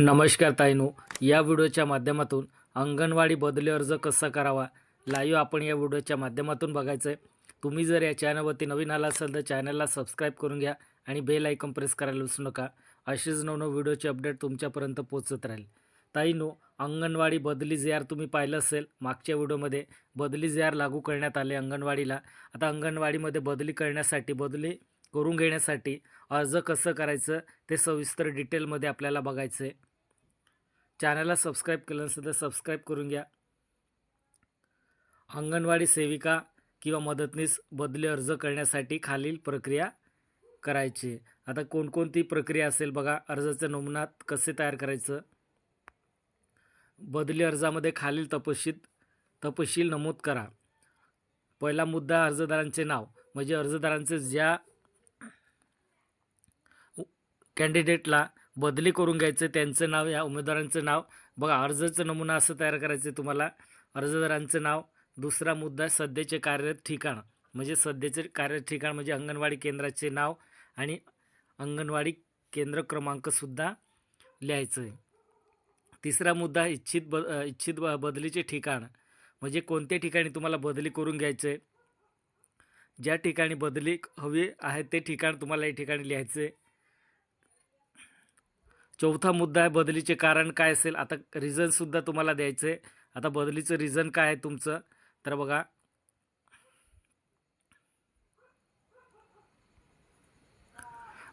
नमस्कार ताईनो या व्हिडिओच्या माध्यमातून अंगणवाडी बदली अर्ज कसा करावा लाईव्ह आपण या व्हिडिओच्या माध्यमातून बघायचं आहे तुम्ही जर या चॅनलवरती नवीन आला असाल तर चॅनलला सबस्क्राईब करून घ्या आणि बेल आयकॉन प्रेस करायला विसरू नका. असेच नवनव व्हिडिओचे अपडेट तुमच्यापर्यंत पोचत राहील. ताईनो अंगणवाडी बदली जे आर तुम्ही पाहिलं असेल मागच्या व्हिडिओमध्ये बदली जे आर लागू करण्यात आले अंगणवाडीला. आता अंगणवाडीमध्ये बदली करण्यासाठी बदली करून घेण्यासाठी अर्ज कसं करायचं ते सविस्तर डिटेलमध्ये आपल्याला बघायचं आहे चॅनलला सबस्क्राईब केलं नसेल तर सबस्क्राईब करून घ्या. अंगणवाडी सेविका किंवा मदतनीस बदली अर्ज करण्यासाठी खालील प्रक्रिया करायची आता कोणकोणती प्रक्रिया असेल बघा. अर्जाचं नमुनात कसे तयार करायचं? बदली अर्जामध्ये खालील तपशील तपशील नमूद करा. पहिला मुद्दा अर्जदारांचे नाव. म्हणजे अर्जदारांचे ज्या कॅन्डिडेटला बदली करून घ्यायचं त्यांचं नाव या उमेदवारांचं नाव. बघा अर्जाचं नमुना असं तयार करायचं आहे तुम्हाला. अर्जदारांचं नाव दुसरा मुद्दा सध्याचे कार्यरत ठिकाण. म्हणजे सध्याचे कार्यरत ठिकाण म्हणजे अंगणवाडी केंद्राचे नाव आणि अंगणवाडी केंद्र क्रमांकसुद्धा लिहायचं आहे. तिसरा मुद्दा इच्छित ब इच्छित ब बदलीचे ठिकाण. म्हणजे कोणत्या ठिकाणी तुम्हाला बदली करून घ्यायचं आहे? ज्या ठिकाणी बदली हवी आहे ते ठिकाण तुम्हाला या ठिकाणी लिहायचं आहे. चौथा मुद्दा आहे बदलीचे कारण काय असेल? आता रिझनसुद्धा तुम्हाला द्यायचं आहे आता बदलीचं रिझन काय आहे तुमचं? तर बघा.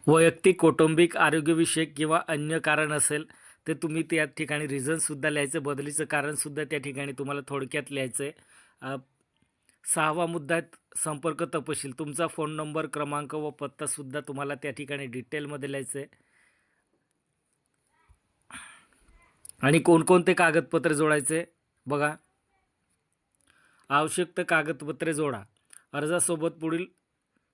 वैयक्तिक कौटुंबिक आरोग्यविषयक किंवा अन्य कारण असेल ते तुम्ही त्या ठिकाणी रिझनसुद्धा लिहायचं. बदलीचं कारणसुद्धा त्या ठिकाणी तुम्हाला थोडक्यात लिहायचं आहे सहावा मुद्दा आहे संपर्क तपशील. तुमचा फोन नंबर क्रमांक व पत्तासुद्धा तुम्हाला त्या ठिकाणी डिटेलमध्ये लिहायचं आहे आणि कोणकोणते कागदपत्रे जोडायचे? बघा. आवश्यक कागदपत्रे जोडा. अर्जासोबत पुढील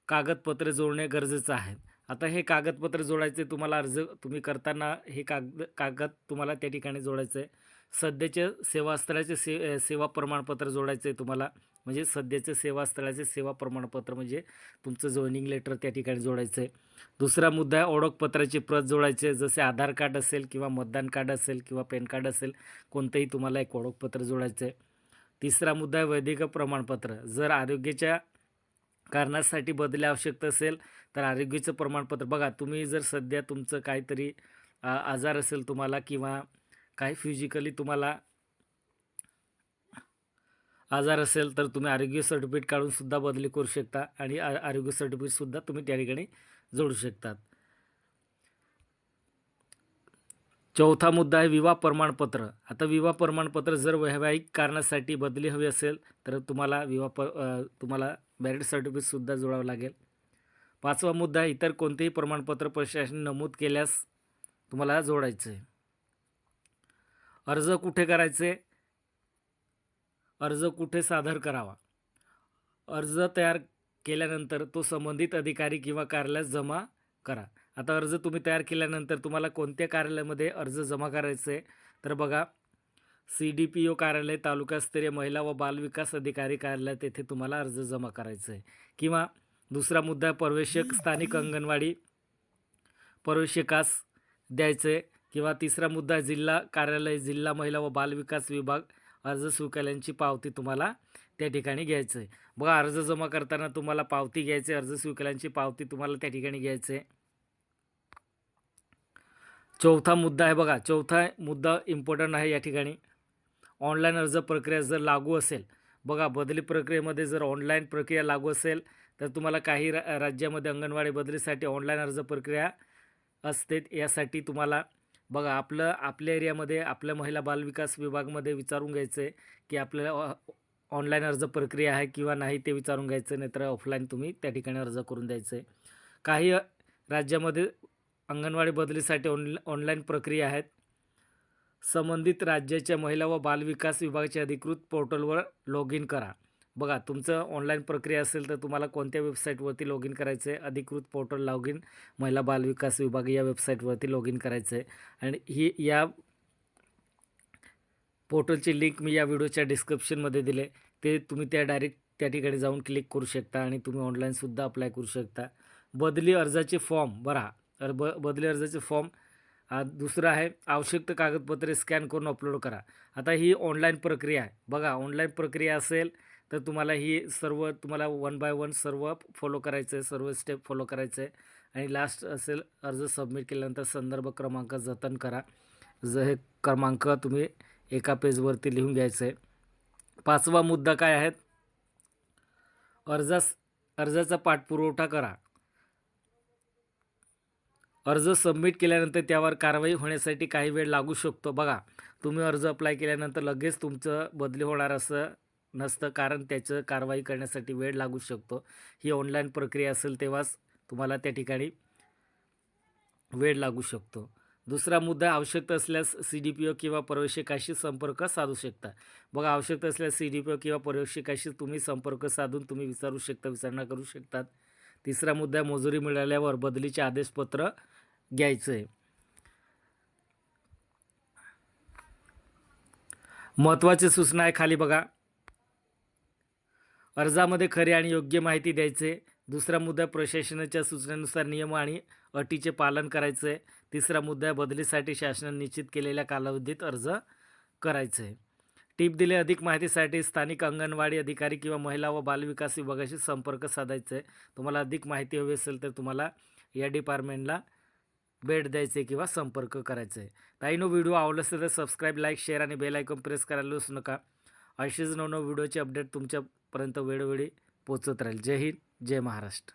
कागदपत्रे जोडणे गरजेचं आहे. आता हे कागदपत्र जोडायचे तुम्हाला अर्ज तुम्ही करताना हे कागद कागद तुम्हाला त्या ठिकाणी जोडायचं. आहे सध्याच्या सेवास्थळाचे से सेवा प्रमाणपत्र जोडायचं आहे तुम्हाला. म्हणजे सध्याचे सेवास्थळाचे सेवा प्रमाणपत्र म्हणजे तुमचं जॉईनिंग लेटर त्या ठिकाणी जोडायचं. आहे दुसरा मुद्दा आहे ओळखपत्राची प्रत जोडायची. आहे जसे आधार कार्ड असेल किंवा मतदान कार्ड असेल किंवा पॅन कार्ड असेल कोणतंही तुम्हाला एक ओळखपत्र जोडायचं. आहे तिसरा मुद्दा आहे वैद्यकीय प्रमाणपत्र. जर आरोग्याच्या कारणासाठी बदली आवश्यकता असेल तर आरोग्याचं प्रमाणपत्र. बघा तुम्ही जर सध्या तुमचं काहीतरी आजार असेल तुम्हाला किंवा काही फिजिकली तुम्हाला आजार असेल तर तुम्ही आरोग्य सर्टिफिकेट काढूनसुद्धा बदली करू शकता आणि आरोग्य सर्टिफिकेटसुद्धा तुम्ही त्या ठिकाणी जोडू शकतात. चौथा मुद्दा आहे विवाह प्रमाणपत्र. आता विवाह प्रमाणपत्र जर वैवाहिक कारणासाठी बदली हवी असेल तर तुम्हाला विवाह प तुम्हाला मॅरिड सर्टिफिकेटसुद्धा जोडावं लागेल. पाचवा मुद्दा इतर कोणतेही प्रमाणपत्र प्रशासन नमूद केल्यास तुम्हाला जोडायचं आहे. अर्ज कुठे करायचे? अर्ज कुठे सादर करावा? अर्ज तयार केल्यानंतर तो संबंधित अधिकारी किंवा कार्यालयात जमा करा. आता अर्ज तुम्ही तयार केल्यानंतर तुम्हाला कोणत्या कार्यालयामध्ये अर्ज जमा करायचं आहे? तर बघा सी डी पी ओ कार्यालय तालुकास्तरीय महिला व बालविकास अधिकारी कार्यालयात येथे तुम्हाला अर्ज जमा करायचं आहे. किंवा दुसरा मुद्दा प्रवेशक स्थानिक अंगणवाडी प्रवेशकास द्यायचं आहे किंवा तिसरा मुद्दा जिल्हा कार्यालय जिल्हा महिला व बालविकास विभाग अर्ज स्वीकारल्यांची पावती तुम्हाला त्या ठिकाणी घ्यायचं. आहे बघा अर्ज जमा करताना तुम्हाला पावती घ्यायची अर्ज स्वीकारल्यांची पावती तुम्हाला त्या ठिकाणी घ्यायचं. आहे चौथा मुद्दा आहे बघा चौथा मुद्दा इम्पॉर्टंट आहे या ठिकाणी. ऑनलाईन अर्ज प्रक्रिया जर लागू असेल बघा बदली प्रक्रियेमध्ये जर ऑनलाईन प्रक्रिया लागू असेल तर तुम्हाला काही रा राज्यामध्ये अंगणवाडी बदलीसाठी ऑनलाईन अर्ज प्रक्रिया असते यासाठी तुम्हाला बघा आपलं आपल्या एरियामध्ये आपल्या महिला बालविकास विभागमध्ये विचारून घ्यायचं आहे की आपल्याला ऑनलाईन अर्ज प्रक्रिया आहे किंवा नाही ते विचारून घ्यायचं नाहीतर ऑफलाईन तुम्ही त्या ठिकाणी अर्ज करून द्यायचं आहे काही राज्यामध्ये अंगणवाडी बदलीसाठी ऑन ऑनलाईन प्रक्रिया आहेत. संबंधित राज्याच्या महिला व बालविकास विभागाच्या अधिकृत पोर्टलवर लॉग इन करा. बघा तुमचं ऑनलाईन प्रक्रिया असेल तर तुम्हाला कोणत्या वेबसाईटवरती लॉग इन करायचं आहे अधिकृत पोर्टल लॉग इन महिला बालविकास विभाग या वेबसाईटवरती लॉग इन करायचं आहे आणि ही या पोर्टलची लिंक मी या व्हिडिओच्या डिस्क्रिप्शनमध्ये दिले ते तुम्ही त्या डायरेक्ट त्या ठिकाणी जाऊन क्लिक करू शकता आणि तुम्ही ऑनलाईनसुद्धा अप्लाय करू शकता. बदली अर्जाचे फॉर्म बरा अर ब बदली अर्जाचे फॉर्म दुसरं आहे आवश्यक कागदपत्रे स्कॅन करून अपलोड करा. आता ही ऑनलाईन प्रक्रिया आहे. बघा ऑनलाईन प्रक्रिया असेल तर तुम्हाला ही सर्व तुम्हाला वन बाय वन सर्व फॉलो करायचं आहे सर्व स्टेप फॉलो करायचं आहे आणि लास्ट असेल अर्ज सबमिट केल्यानंतर संदर्भ क्रमांक जतन करा. ज हे क्रमांक तुम्ही एका पेजवरती लिहून घ्यायचं आहे पाचवा मुद्दा काय आहे? अर्जास अर्जाचा पाठपुरवठा करा. अर्ज सबमिट केल्यानंतर त्यावर कारवाई होण्यासाठी काही वेळ लागू शकतो. बघा तुम्ही अर्ज अप्लाय केल्यानंतर लगेच तुमचं बदली होणार असं नसतं कारण त्याचं कारवाई करण्यासाठी वेळ लागू शकतो. ही ऑनलाईन प्रक्रिया असेल तेव्हाच तुम्हाला त्या ठिकाणी वेळ लागू शकतो. दुसरा मुद्दा आवश्यकता असल्यास सी डी पी ओ किंवा प्रवेशिकाशी संपर्क साधू शकता. बघा आवश्यकता असल्यास सी डी पी ओ किंवा प्रवेशिकाशी तुम्ही संपर्क साधून तुम्ही विचारू शकता विचारणा करू शकतात. तिसरा मुद्दा मजुरी मिळाल्यावर बदलीचे आदेशपत्र घ्यायचं आहे महत्त्वाची सूचना आहे खाली बघा. अर्जामध्ये खरी आणि योग्य माहिती द्यायचे. दुसरा मुद्दा प्रशासनाच्या सूचनेनुसार नियम आणि अटीचे पालन करायचं. आहे तिसरा मुद्दा बदलीसाठी शासनाने निश्चित केलेल्या कालावधीत अर्ज करायचं. आहे टीप दिले अधिक माहितीसाठी स्थानिक अंगणवाडी अधिकारी किंवा महिला व बालविकास विभागाशी संपर्क साधायचा. आहे तुम्हाला अधिक माहिती हवी असेल तर तुम्हाला या डिपार्टमेंटला भेट द्यायचे किंवा संपर्क करायचा. आहे ताईनो व्हिडिओ आवडला असेल तर सबस्क्राईब लाईक शेअर आणि बेल आयकॉन प्रेस करायला विसरू नका. अशीच नवनव व्हिडिओचे अपडेट तुमच्या पर्यंत वेळोवेळी पोचत राहील. जय हिंद जय महाराष्ट्र.